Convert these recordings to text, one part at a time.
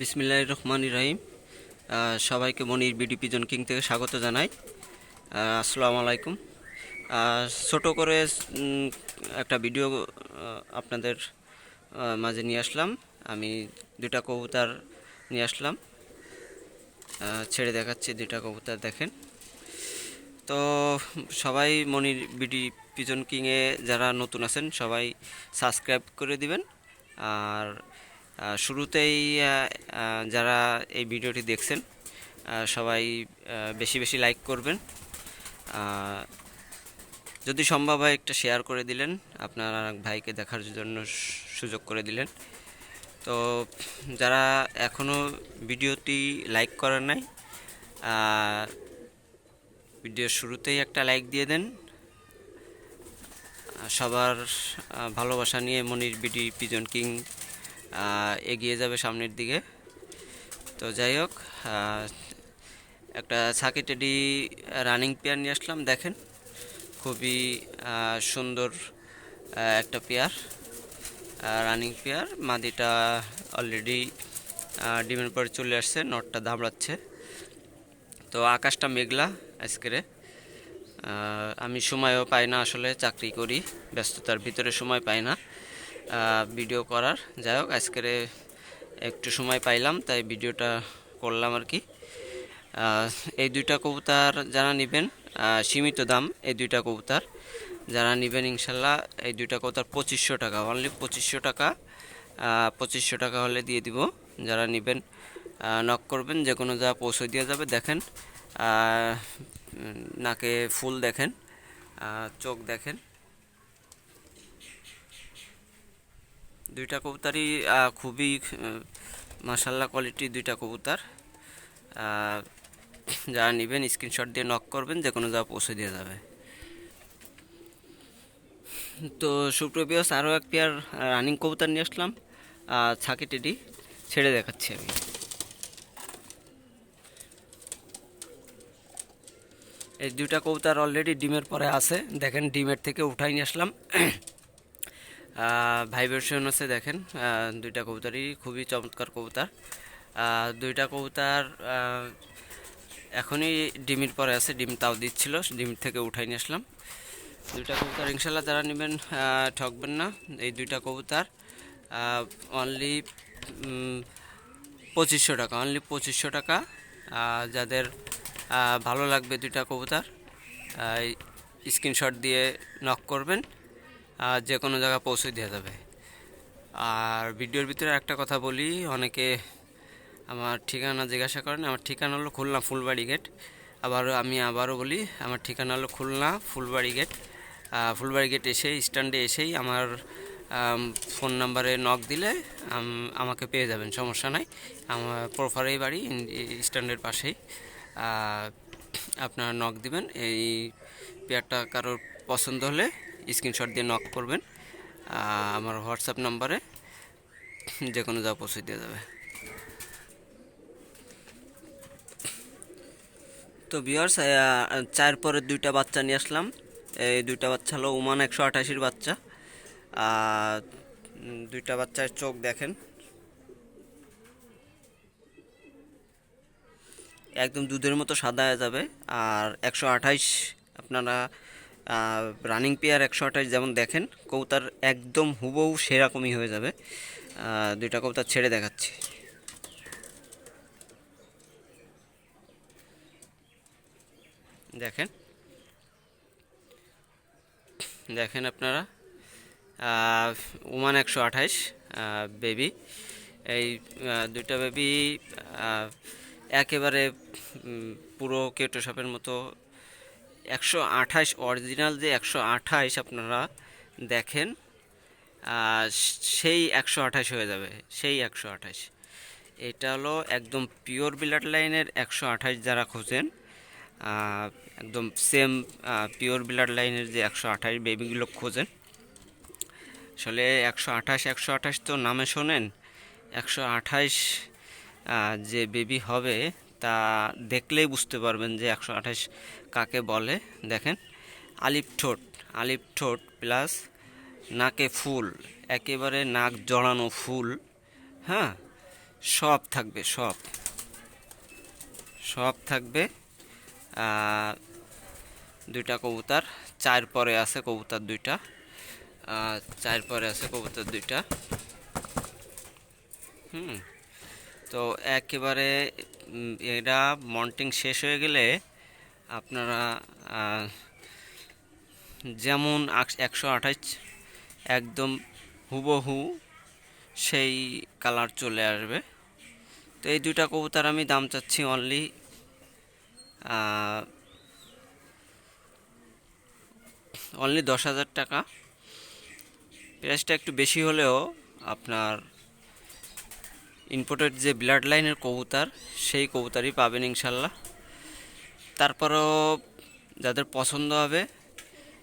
বিসমিল্লাহ রহমান রহিম। সবাইকে মনির BD pigeon king থেকে স্বাগত জানাই। আসসালামু আলাইকুম। ছোট করে একটা ভিডিও আপনাদের মাঝে নিয়ে আসলাম। আমি দুটা কবুতর নিয়ে আসলাম। ছেড়ে দেখাচ্ছি দুটা কবুতর, দেখেন। তো সবাই মনির বিডি পিজন কিংয়ে যারা নতুন আছেন, সবাই সাবস্ক্রাইব করে দিবেন। আর শুরুতেই যারা এই ভিডিওটি দেখছেন সবাই বেশি বেশি লাইক করবেন। যদি সম্ভব হয় একটা শেয়ার করে দিলেন, আপনার ভাইকে দেখার জন্য সুযোগ করে দিলেন। তো যারা এখনও ভিডিওটি লাইক করেন নাই ভিডিওর শুরুতেই একটা লাইক দিয়ে দেন। সবার ভালোবাসা নিয়ে মনির বিডি পিজন কিং এগিয়ে যাবে সামনের দিকে। তো যাই হোক একটা সাকি টেডি রানিং পেয়ার নিয়ে আসলাম, দেখেন। খুবই সুন্দর একটা পেয়ার রানিং পেয়ার। মাদিটা অলরেডি ডিমের পরে চলে আসছে, নটটা দামড়াচ্ছে তো আকাশটা মেঘলা আজকেরে। আমি সময়ও পাই না আসলে, চাকরি করি, ব্যস্ততার ভিতরে সময় পাই না। ভিডিও করার। যাই হোক, আজকের একটু সময় পাইলাম, তাই ভিডিওটা করলাম আর কি। এই দুইটা কবুতর যারা নেবেন সীমিত দাম এই দুইটা কবুতর যারা নেবেন, ইনশাল্লাহ এই দুইটা কবুতর পঁচিশশো টাকা অনলি পঁচিশশো টাকা পঁচিশশো টাকা হলে দিয়ে দিব। যারা নেবেন নক করবেন, যে কোনো যা পৌঁছে দেওয়া যাবে, দেখেন নাকে ফুল দেখেন চোখ দেখেন দুইটা কবুতরই খুবই মাসাল্লাহ কোয়ালিটি দুইটা কবুতার। যারা নেবেন স্ক্রিনশট দিয়ে নক করবেন, যে কোনো যা পৌঁছে দিয়ে যাবে। তো সুপ্রবিয়স আরও এক পেয়ার রানিং কবুতর নিয়ে আসলাম। ছাকি টেডি, ছেড়ে দেখাচ্ছি আমি। এই দুইটা কবুতর অলরেডি ডিমের পরে আছে। দেখেন, ডিমের থেকে উঠাই নিয়ে আসলাম। ভাইব্রেশন আছে দেখেন। দুইটা কবুতরই, খুবই চমৎকার কবুতর। দুইটা কবুতর এখনই ডিমের পরে আছে, ডিম তাও দিচ্ছিল, ডিম থেকে উঠাই নিয়ে আসলাম। দুইটা কবুতর ইনশাল্লাহ যারা নেবেন ঠকবেন না। এই দুইটা কবুতর অনলি পঁচিশশো টাকা অনলি পঁচিশশো টাকা। যাদের ভালো লাগবে দুইটা কবুতর স্ক্রিনশট দিয়ে নক করবেন। যে কোনো জায়গায় পৌঁছে দেওয়া যাবে। আর ভিডিওর ভিতরে একটা কথা বলি, অনেকে আমার ঠিকানা জিজ্ঞাসা করেন, আমার ঠিকানা হলো খুলনা ফুলবাড়ি গেট আবার আমি আবারও বলি, আমার ঠিকানা হলো খুলনা ফুলবাড়ি গেট ফুলবাড়ি গেট এসে স্ট্যান্ডে এসেই আমার ফোন নাম্বারে নক দিলে আমাকে পেয়ে যাবেন, সমস্যা নাই। আমার প্রোফারেই বাড়ি স্ট্যান্ডের পাশেই। আপনারা নক দিবেন, এই পেয়ারটা কারোর পছন্দ হলে স্ক্রিনশট দিয়ে নক করবেন আমার হোয়াটসঅ্যাপ নাম্বারে যে কোনো যা পৌঁছে দিয়ে যাবে। তো বিয়ার্স চার পরে দুইটা বাচ্চা নিয়ে আসলাম। এই দুইটা বাচ্চা হলো ওমান একশো আঠাশির বাচ্চা। দুইটা বাচ্চার চোখ দেখেন। একদম দুধের মতো সাদা হয়ে যাবে। আর একশো আঠাইশ আপনারা রানিং পেয়ার একশো আঠাইশ যেমন দেখেন কৌতার একদম হুবহু সেরকমই হয়ে যাবে। দুইটা কৌতার ছেড়ে দেখাচ্ছি। দেখেন। দেখেন আপনারা। ওমান একশো আঠাইশ বেবি এই দুইটা বেবি একেবারে পুরো কেটো সাপের মতো একশো আঠাইশ অরিজিনাল যে একশো আঠাইশ আপনারা দেখেন সেই একশো আঠাইশ হয়ে যাবে, সেই একশো আঠাইশ এটা হলো একদম পিওর ব্লাড লাইনের একশো আঠাইশ যারা খোঁজেন একদম সেম পিওর ব্লাড লাইনের যে একশো আঠাশ বেবিগুলো খোঁজেন। আসলে একশো আঠাশ একশো আঠাশ তো নামে শোনেন, একশো আঠাশ যে বেবি হবে তা দেখলেই বুঝতে পারবেন যে একশো আঠাশ কাকে বলে। দেখেন আলিপ ঠোঁট আলিপ ঠোঁট প্লাস নাকে ফুল, একেবারে নাক জড়ানো ফুল হ্যাঁ? সব থাকবে, সব। সব থাকবে। দুইটা কবুতর, চার পরে আছে কবুতর দুইটা। চার পরে আছে কবুতর দুইটা। হুম, তো একেবারে এরা মন্টিং শেষ হয়ে গেলে আপনারা যেমন একশো আঠাশ একদম হুবহু সেই কালার চলে আসবে। তো এই দুইটা কবুতর আমি দাম চাচ্ছি অনলি অনলি দশ হাজার টাকা। প্রাইসটা একটু বেশি হলেও আপনার ইম্পোর্টেড যে ব্লাড লাইনের কবুতর, সেই কবুতারই পাবেন ইনশাল্লাহ। তারপরও যাদের পছন্দ হবে,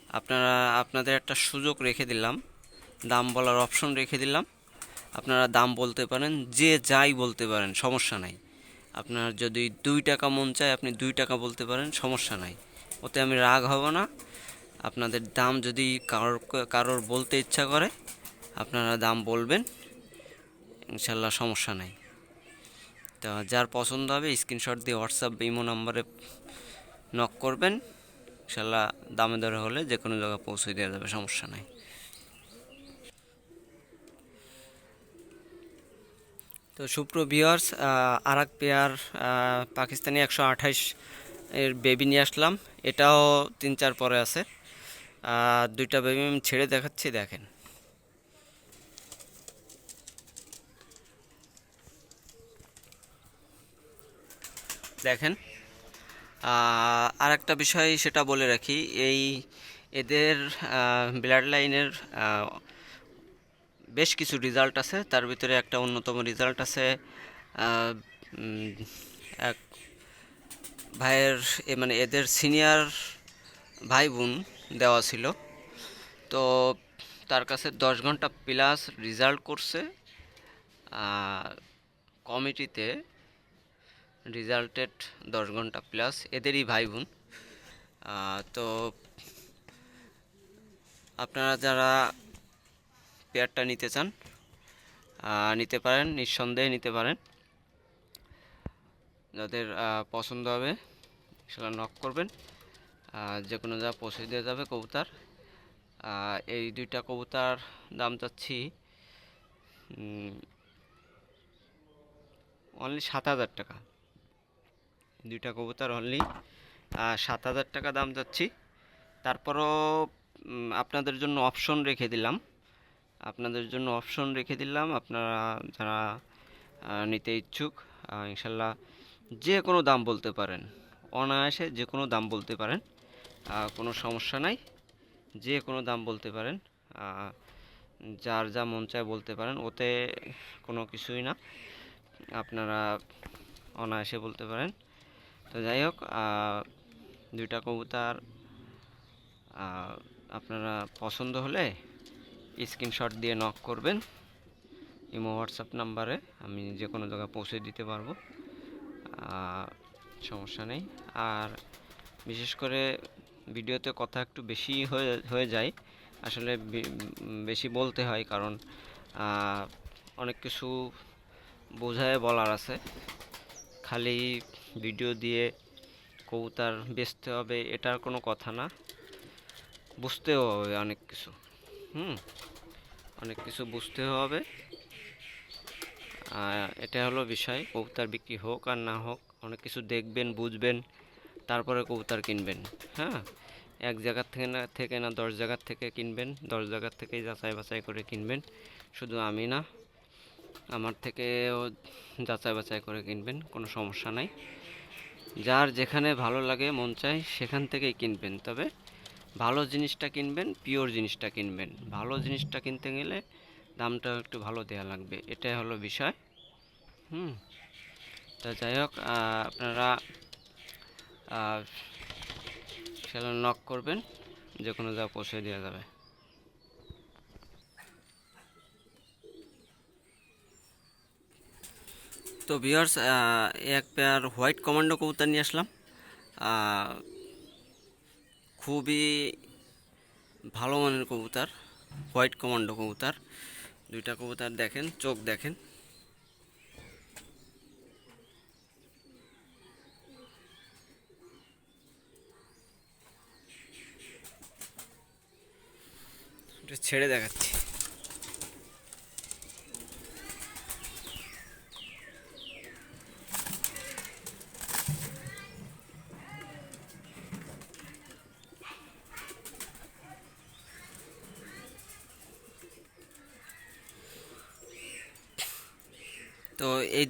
আপনারা, আপনাদের একটা সুযোগ রেখে দিলাম। দাম বলার অপশন রেখে দিলাম। আপনারা দাম বলতে পারেন, যে যাই বলতে পারেন, সমস্যা নাই। আপনার যদি দুই টাকা মন চায়, আপনি দুই টাকা বলতে পারেন, সমস্যা নাই। ওতে আমি রাগ হব না। আপনাদের দাম যদি কারোর কারোর বলতে ইচ্ছা করে, আপনারা দাম বলবেন। ইনশাল্লাহ সমস্যা নাই। তো যার পছন্দ হবে স্ক্রিনশট দিয়ে হোয়াটসঅ্যাপ ইমো নাম্বারে নক করবেন। ইনশাল্লাহ দামে দরে হলে যে কোনো জায়গায় পৌঁছে দেওয়া যাবে, সমস্যা নাই। তো সুপ্র ভিওয়ার্স আর এক পেয়ার পাকিস্তানি একশো আঠাইশ এর বেবি নিয়ে আসলাম। এটাও তিন চার পরে আছে। দুইটা বেবি আমি ছেড়ে দেখাচ্ছি, দেখেন। দেখেন। আর একটা বিষয় সেটা বলে রাখি, এই এদের ব্লাড লাইনের বেশ কিছু রেজাল্ট আছে, তার ভিতরে একটা অন্যতম রেজাল্ট আছে এক ভাইয়ের, এ মানে এদের সিনিয়র ভাই বোন দেওয়া ছিল। তো তার কাছে দশ ঘণ্টা প্লাস রেজাল্ট করছে কমিটিতে রেজাল্টেড দশ ঘণ্টা প্লাস এদেরই ভাই বোন তো আপনারা যারা পেয়ারটা নিতে চান নিতে পারেন, নিঃসন্দেহে নিতে পারেন। যাদের পছন্দ হবে সেটা নক করবেন। যে কোনো যা পৌঁছে দিয়ে যাবে, কবুতার। এই দুইটা কবুতার দাম চাচ্ছি অনলি সাত হাজার টাকা। দুইটা কবুতর অনলি সাত হাজার টাকা দাম যাচ্ছি। তারপরও আপনাদের জন্য অপশন রেখে দিলাম। আপনাদের জন্য অপশন রেখে দিলাম। আপনারা যারা নিতে ইচ্ছুক ইনশাল্লাহ যে কোনো দাম বলতে পারেন। অনায়াসে যে কোনো দাম বলতে পারেন। কোনো সমস্যা নাই। যে কোনো দাম বলতে পারেন। যার যা মন চায় বলতে পারেন। ওতে কোনো কিছুই না। আপনারা অনায়াসে বলতে পারেন। তো যাই হোক দুইটা কবুতর আপনারা পছন্দ হলে স্ক্রিনশট দিয়ে নক করবেন। ইমো হোয়াটসঅ্যাপ নাম্বারে আমি যে কোনো জায়গায় পৌঁছে দিতে পারব। সমস্যা নেই। আর বিশেষ করে ভিডিওতে কথা একটু বেশি হয়ে হয়ে যায়। আসলে বেশি বলতে হয় কারণ অনেক কিছু বোঝায় বলার আছে। খালি ভিডিও দিয়ে কবুতর বেচতে হবে, এটার কোনো কথা না। বুঝতেও হবে অনেক কিছু, হুম? অনেক কিছু বুঝতেও হবে। এটা হলো বিষয়, কবুতর বিক্রি হোক আর না হোক, অনেক কিছু দেখবেন, বুঝবেন, তারপরে কবুতর কিনবেন হ্যাঁ? এক জায়গার থেকে না থেকে না, দশ জায়গার থেকে কিনবেন, দশ জায়গার থেকেই যাচাই বাছাই করে কিনবেন। শুধু আমি না, আমার থেকেও যাচাই বাছাই করে কিনবেন, কোনো সমস্যা নাই। যার যেখানে ভালো লাগে, মন চায়, সেখান থেকেই কিনবেন। তবে ভালো জিনিসটা কিনবেন পিওর জিনিসটা কিনবেন। ভালো জিনিসটা কিনতে গেলে দামটা একটু ভালো দেওয়া লাগবে, এটাই হলো বিষয়। হুম। তো যাই হোক আপনারা সেটা নক করবেন যে কোনো যা পৌঁছে দেওয়া যাবে। তো ভিওর্স এক পেয়ার হোয়াইট কমান্ডো কবুতর নিয়ে আসলাম। খুবই ভালো মানের কবুতর হোয়াইট কমান্ডো কবুতর। দুইটা কবুতর দেখেন, চোখ দেখেন। ছেড়ে দেখাচ্ছি।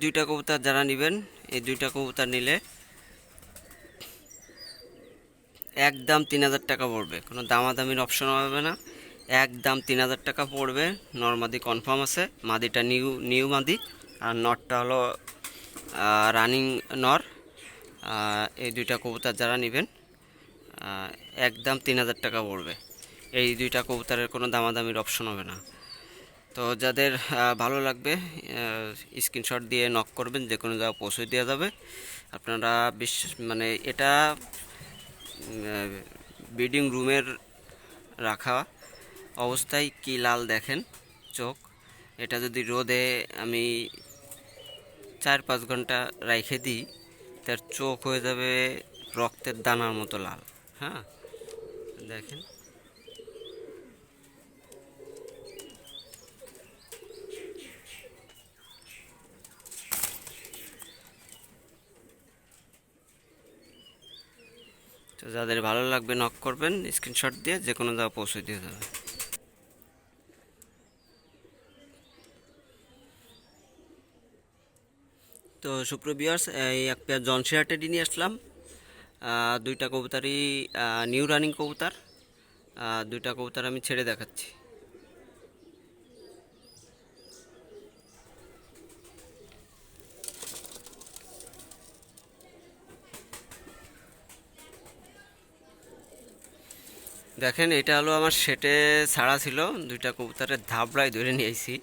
দুইটা কবুতর যারা নেবেন, এই দুইটা কবুতর নিলে একদম তিন হাজার টাকা পড়বে। কোনো দামাদামির অপশন হবে না। একদম তিন হাজার টাকা পড়বে। নর্মাদি কনফার্ম আছে। মাদিটা নিউ নিউ মাদি। আর নটটা হলো রানিং নর। এই দুইটা কবুতর যারা নেবেন একদম তিন হাজার টাকা পড়বে। এই দুইটা কবুতরের কোনো দামাদামির অপশন হবে না। তো যাদের ভালো লাগবে স্ক্রিনশট দিয়ে নক করবেন, যে কোনো জায়গায় পৌঁছে দেওয়া যাবে। আপনারা বিশ্বাস মানে এটা বিডিং রুমের রাখা অবস্থায় কি লাল দেখেন চোখ। এটা যদি রোদে আমি চার পাঁচ ঘণ্টা রাইখে দিই, তার চোখ হয়ে যাবে রক্তের দানার মতো লাল হ্যাঁ? দেখেন। তো যাদের ভালো লাগবে নক করবেন স্ক্রিনশট দিয়ে যে কোনো জায়গায় পৌঁছে দিয়ে যাবে তো সুপ্রবিয়ার্স এই এক পেয়ার জন টেডি নিয়ে আসলাম। দুইটা কবুতারই নিউ রানিং কবুতার। দুইটা কবুতার আমি ছেড়ে দেখাচ্ছি। দেখেন, এটা হলো আমার সেটে ছাড়া ছিল। দুইটা কবুতরের ধাবড়ায় ধরে নিয়েছি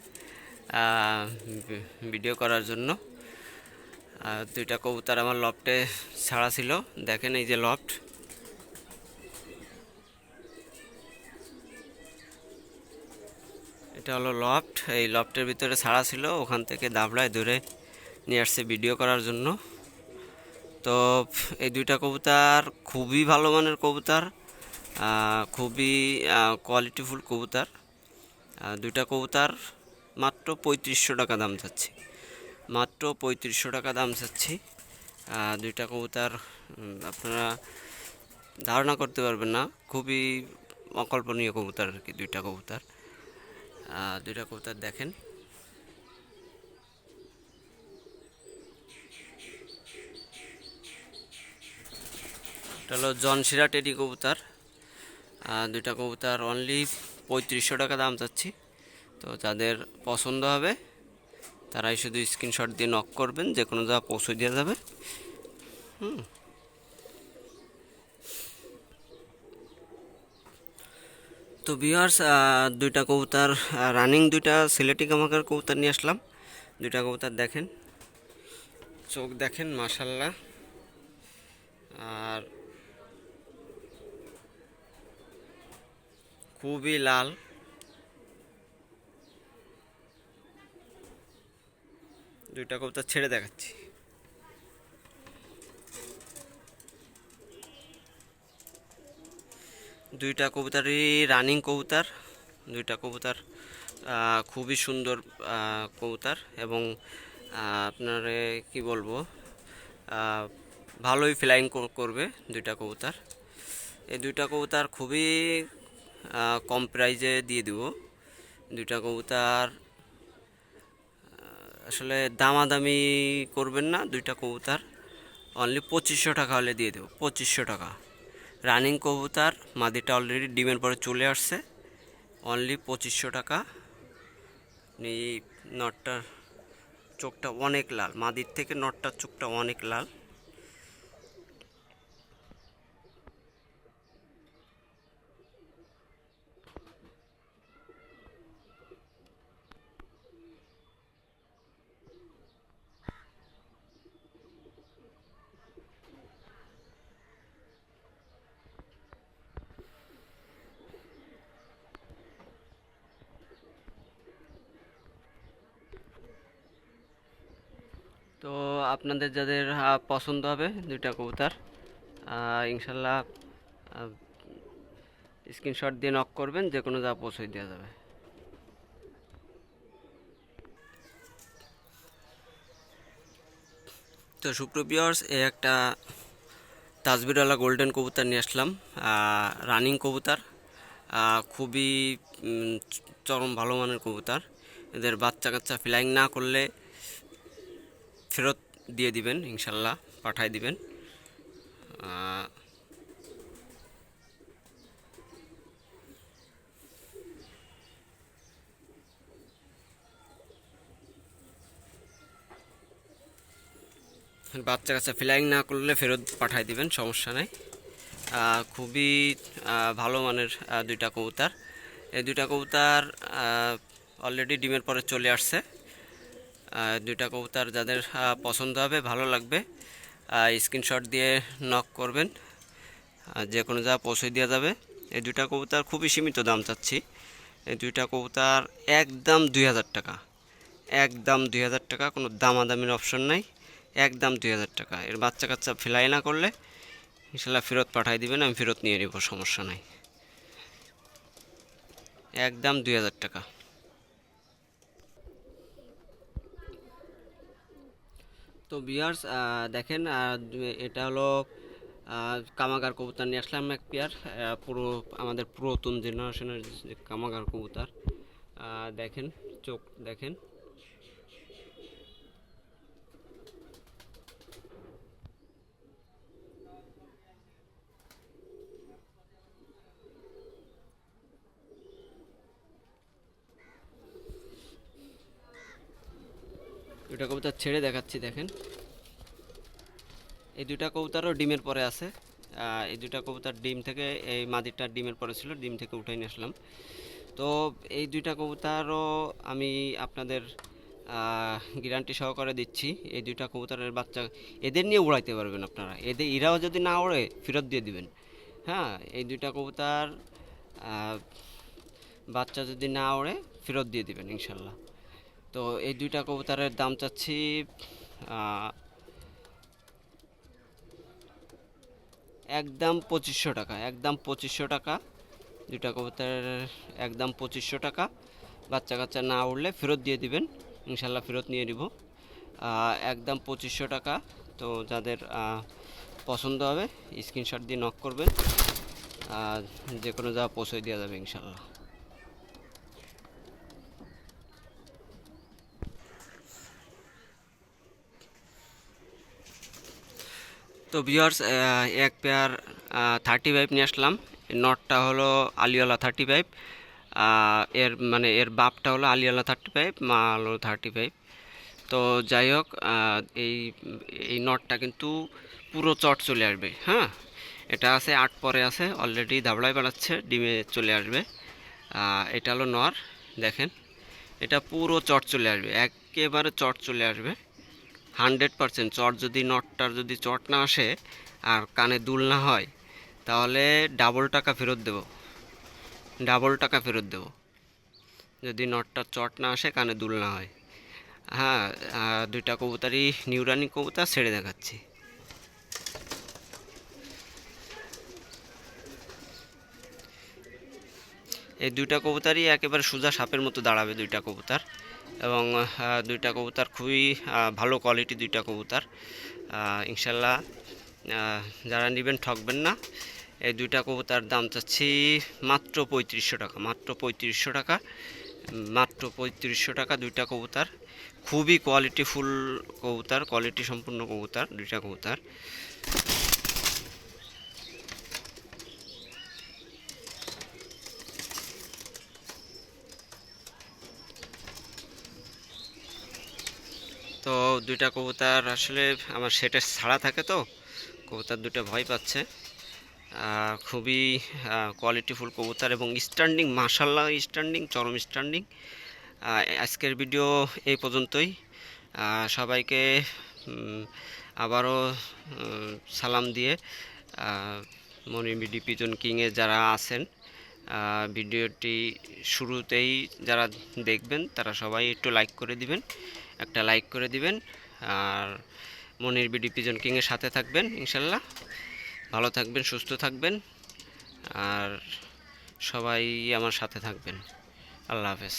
ভিডিও করার জন্য। আর দুইটা কবুতর আমার লফটে ছাড়া ছিল। দেখেন এই যে লফট। এটা হলো লফট। এই লফটের ভিতরে ছাড়া ছিল, ওখান থেকে দাবড়ায় ধরে নিয়ে আসছে ভিডিও করার জন্য। তো এই দুইটা কবুতর খুবই ভালো মানের কবুতর। খুবই কোয়ালিটিফুল কবুতর। দুইটা কবুতর মাত্র পঁয়ত্রিশশো টাকা দাম চাচ্ছি। মাত্র পঁয়ত্রিশশো টাকা দাম চাচ্ছি। দুইটা কবুতর আপনারা ধারণা করতে পারবেন না। খুবই অকল্পনীয় কবুতর আর কি, দুইটা কবুতর। দুইটা কবুতর দেখেন। এটা হলো জনশিরা টেডি কবুতর। দুইটা কবুতর অনলি পঁয়ত্রিশশো টাকা দাম চাচ্ছি। তো যাদের পছন্দ হবে, তারাই শুধু স্ক্রিনশট দিয়ে নক করবেন যে কোনো জায়গা পৌঁছে দেওয়া যাবে। হুম। তো বিহার্স দুইটা কবুতর রানিং দুইটা সিলেটি কামাকার কবুতর নিয়ে আসলাম। দুইটা কবুতর দেখেন। চোখ দেখেন মাশাল্লাহ আর খুবই লাল। দুইটা কবুতর ছেড়ে দেখাচ্ছি। দুইটা কবুতরই রানিং কবুতর, দুইটা কবুতর খুবই সুন্দর কবুতর এবং আপনার কি বলব ভালোই ফ্লাইং করবে দুইটা কবুতর। এই দুইটা কবুতর খুবই কম প্রাইজে দিয়ে দিব। দুইটা কবুতর আসলে দামাদামি করবেন না, দুইটা কবুতর। অনলি পঁচিশশো টাকা হলে দিয়ে দেবো, পঁচিশশো টাকা। রানিং কবুতার, মাদিটা অলরেডি ডিমের পরে চলে আসছে। অনলি পঁচিশশো টাকা। এই নটটার চোখটা অনেক লাল, মাদির থেকে নটটার চোখটা অনেক লাল তো আপনাদের যাদের পছন্দ হবে দুইটা কবুতর ইনশাল্লাহ স্ক্রিনশট দিয়ে নক করবেন যে কোনো যা পৌঁছে দেওয়া যাবে। তো সুপ্রবিয়ার্স এ একটা তাজবিরওয়ালা গোল্ডেন কবুতর নিয়ে আসলাম রানিং কবুতর খুবই চরম ভালো মানের কবুতর। এদের বাচ্চা কাচ্চা ফ্লাইং না করলে ফেরত দিয়ে দিবেন, ইনশাল্লাহ পাঠাই দিবেন। বাচ্চা কাচ্চা ফ্লাইং না করলে ফেরত পাঠাই দিবেন, সমস্যা নেই। খুবই ভালো মানের দুইটা কবুতর। এই দুইটা কবুতর অলরেডি ডিমের পরে চলে আসছে। দুইটা কবুতর যাদের পছন্দ হবে, ভালো লাগবে স্ক্রিনশট দিয়ে নক করবেন যে কোনো যা পৌঁছে দেওয়া যাবে। এই দুইটা কবুতর খুবই সীমিত দাম চাচ্ছি। এই দুইটা কবুতর একদম দুই হাজার টাকা। একদম দুই হাজার টাকা, কোনো দামাদামির অপশন নাই। একদম দুই হাজার টাকা। এর বাচ্চা কাচ্চা ফেলাই না করলে ইনশাল্লাহ ফেরত পাঠাই দিবেন, আমি ফেরত নিয়ে নেব, সমস্যা নাই। একদম দুই হাজার টাকা। তো বিয়ার্স দেখেন এটা হলো কামাগার কবুতর নিয়ে আসলাম এক পেয়ার পুরো আমাদের পুরাতন জেনারেশনের কামাগার কবুতর দেখেন, চোখ দেখেন। দুটা কবুতর ছেড়ে দেখাচ্ছি, দেখেন। এই দুটা কবুতরও ডিমের পরে আছে। এই দুটা কবুতর ডিম থেকে, এই মাদিরটা ডিমের পরে ছিল, ডিম থেকে উঠাই নিয়ে আসলাম। তো এই দুইটা কবুতরও আমি আপনাদের গ্যারান্টি সহকারে দিচ্ছি, এই দুইটা কবুতরের বাচ্চা এদের নিয়ে উড়াইতে পারবেন আপনারা। এদের, এরাও যদি না ওড়ে ফেরত দিয়ে দিবেন। হ্যাঁ এই দুইটা কবুতর বাচ্চা যদি না ওড়ে ফেরত দিয়ে দিবেন, ইনশাল্লাহ। তো এই দুইটা কবুতরের দাম চাচ্ছি একদম পঁচিশশো টাকা, একদম পঁচিশশো টাকা। দুইটা কবুতরের একদম পঁচিশশো টাকা। বাচ্চা কাচ্চা না উঠলে ফেরত দিয়ে দিবেন, ইনশাল্লাহ ফেরত নিয়ে নিব। একদম পঁচিশশো টাকা। তো যাদের পছন্দ হবে, স্ক্রিনশট দিয়ে নক করবেন। আর যে কোনো যা পৌঁছে দেওয়া যাবে, ইনশাল্লাহ। তো ভিউয়ার্স এক পেয়ার থার্টি ফাইভ নিয়ে আসলাম। নটটা হলো আলিওয়ালা থার্টি ফাইভ এর মানে এর বাপটা হলো আলিওয়ালা থার্টি ফাইভ মা হলো থার্টি ফাইভ তো যাই হোক এই এই নটটা কিন্তু পুরো চট চলে আসবে হ্যাঁ? এটা আছে, আট পরে আছে অলরেডি দাবড়ায় বেড়াচ্ছে ডিমে চলে আসবে। এটা হলো নর, দেখেন। এটা পুরো চট চলে আসবে, একেবারে চট চলে আসবে। হান্ড্রেড পারসেন্ট চট যদি নটটার যদি চট না আসে আর কানে দুল না হয়, তাহলে ডাবল টাকা ফেরত দেব। ডাবল টাকা ফেরত দেব। যদি নটটার চট না আসে, কানে দুল না হয়। হ্যাঁ দুইটা কবুতারই, নিউরানি কবুতা ছেড়ে দেখাচ্ছি। এই দুইটা কবুতরই একেবারে সোজা সাপের মতো দাঁড়াবে দুইটা কবুতর এবং দুইটা কবুতর খুবই ভালো কোয়ালিটি দুইটা কবুতর। ইনশাল্লাহ যারা নেবেন ঠকবেন না। এই দুইটা কবুতার দাম চাচ্ছি মাত্র পঁয়ত্রিশশো টাকা, মাত্র পঁয়ত্রিশশো টাকা, মাত্র পঁয়ত্রিশশো টাকা দুইটা কবুতর। খুবই কোয়ালিটিফুল কবুতর কোয়ালিটি সম্পূর্ণ কবুতর দুইটা কবুতর। তো দুইটা কবুতর আসলে আমার সেটে ছাড়া থাকে তো কবুতর দুটো ভয় পাচ্ছে। খুবই কোয়ালিটিফুল কবুতর এবং স্ট্যান্ডিং মার্শাল্লাহ স্ট্যান্ডিং চরম স্ট্যান্ডিং আজকের ভিডিও এই পর্যন্তই। সবাইকে আবারও সালাম দিয়ে আহ, মনিবিডি পিজন কিংয়ে যারা আছেন ভিডিওটি শুরুতেই যারা দেখবেন তারা সবাই একটু লাইক করে দিবেন। একটা লাইক করে দিবেন। আর মনির বিডি পিজন কিংয়ের সাথে থাকবেন, ইনশাল্লাহ। ভালো থাকবেন, সুস্থ থাকবেন। আর সবাই আমার সাথে থাকবেন। আল্লাহ হাফেজ।